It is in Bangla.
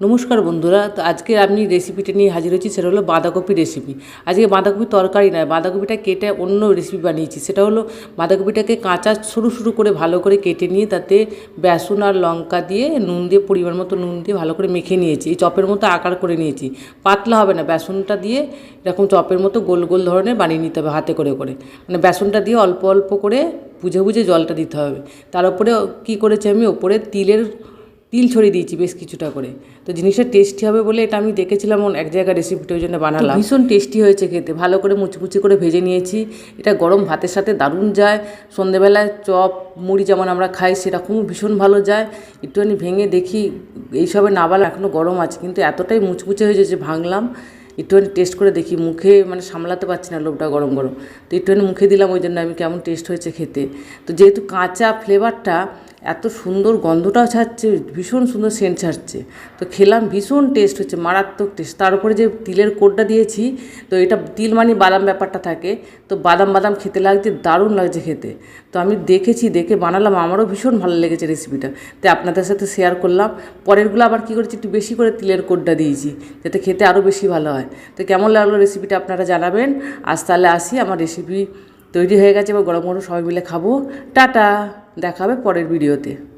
নমস্কার বন্ধুরা, তো আজকে আমি রেসিপিটা নিয়ে হাজির হয়েছি, সেটা হলো বাঁধাকপি রেসিপি আজকে বাঁধাকপি তরকারি নয়, বাঁধাকপিটা কেটে অন্য রেসিপি বানিয়েছি। সেটা হলো বাঁধাকপিটাকে কাঁচা সরু সরু করে ভালো করে কেটে নিয়ে তাতে বেসন আর লঙ্কা দিয়ে নুন দিয়ে, পরিমাণ মতো নুন দিয়ে ভালো করে মেখে নিয়েছি। এই চপের মতো আকার করে নিয়েছি। পাতলা হবে না, বেসনটা দিয়ে এরকম চপের মতো গোল গোল ধরনের বানিয়ে নিতে হবে হাতে করে করে। মানে বেসনটা দিয়ে অল্প অল্প করে বুঝে বুঝে জলটা দিতে হবে। তার উপরে কী করেছি আমি, ওপরে তিলের তিল ছড়িয়ে দিয়েছি বেশ কিছুটা করে। তো জিনিসটা টেস্টি হবে বলে এটা আমি দেখেছিলাম এক জায়গায় রেসিপিটা ওই জন্য বানালাম। ভীষণ টেস্টি হয়েছে খেতে। ভালো করে মুচমুচি করে ভেজে নিয়েছি। এটা গরম ভাতের সাথে দারুণ যায়। সন্ধেবেলায় চপ মুড়ি যেমন আমরা খাই সেরকমও ভীষণ ভালো যায়। একটুখানি ভেঙে দেখি এইসবে না বালা এখনও গরম আছে। কিন্তু এতটাই মুচমুচে হয়েছে যে ভাঙলাম। একটুখানি টেস্ট করে দেখি মুখে মানে সামলাতে পারছি না লোভটা গরম গরম। তো একটুখানি মুখে দিলাম ওই জন্য আমি কেমন টেস্ট হয়েছে খেতে। তো যেহেতু কাঁচা ফ্লেভারটা এত সুন্দর গন্ধটাও ছাড়ছে, ভীষণ সুন্দর সেন্ট ছাড়ছে। তো খেলাম, ভীষণ টেস্ট হচ্ছে, মারাত্মক টেস্ট তার উপরে যে তিলের কোটটা দিয়েছি, তো এটা তিল মানে বাদাম ব্যাপারটা থাকে। তো বাদাম বাদাম খেতে লাগছে, দারুণ লাগছে খেতে। তো আমি দেখেছি, দেখে বানালাম, আমারও ভীষণ ভালো লেগেছে রেসিপিটা তাই আপনাদের সাথে শেয়ার করলাম। পরেরগুলো আবার কী করেছি, একটু বেশি করে তিলের কোটটা দিয়েছি, যাতে খেতে আরও বেশি ভালো হয়। তো কেমন লাগল রেসিপিটা আপনারা জানাবেন। আজ তাহলে আসি, আমার রেসিপি তৈরি হয়ে গেছে এবার গরম গরম সবাই মিলে খাব। টাটা দেখাবে পরের ভিডিওতে।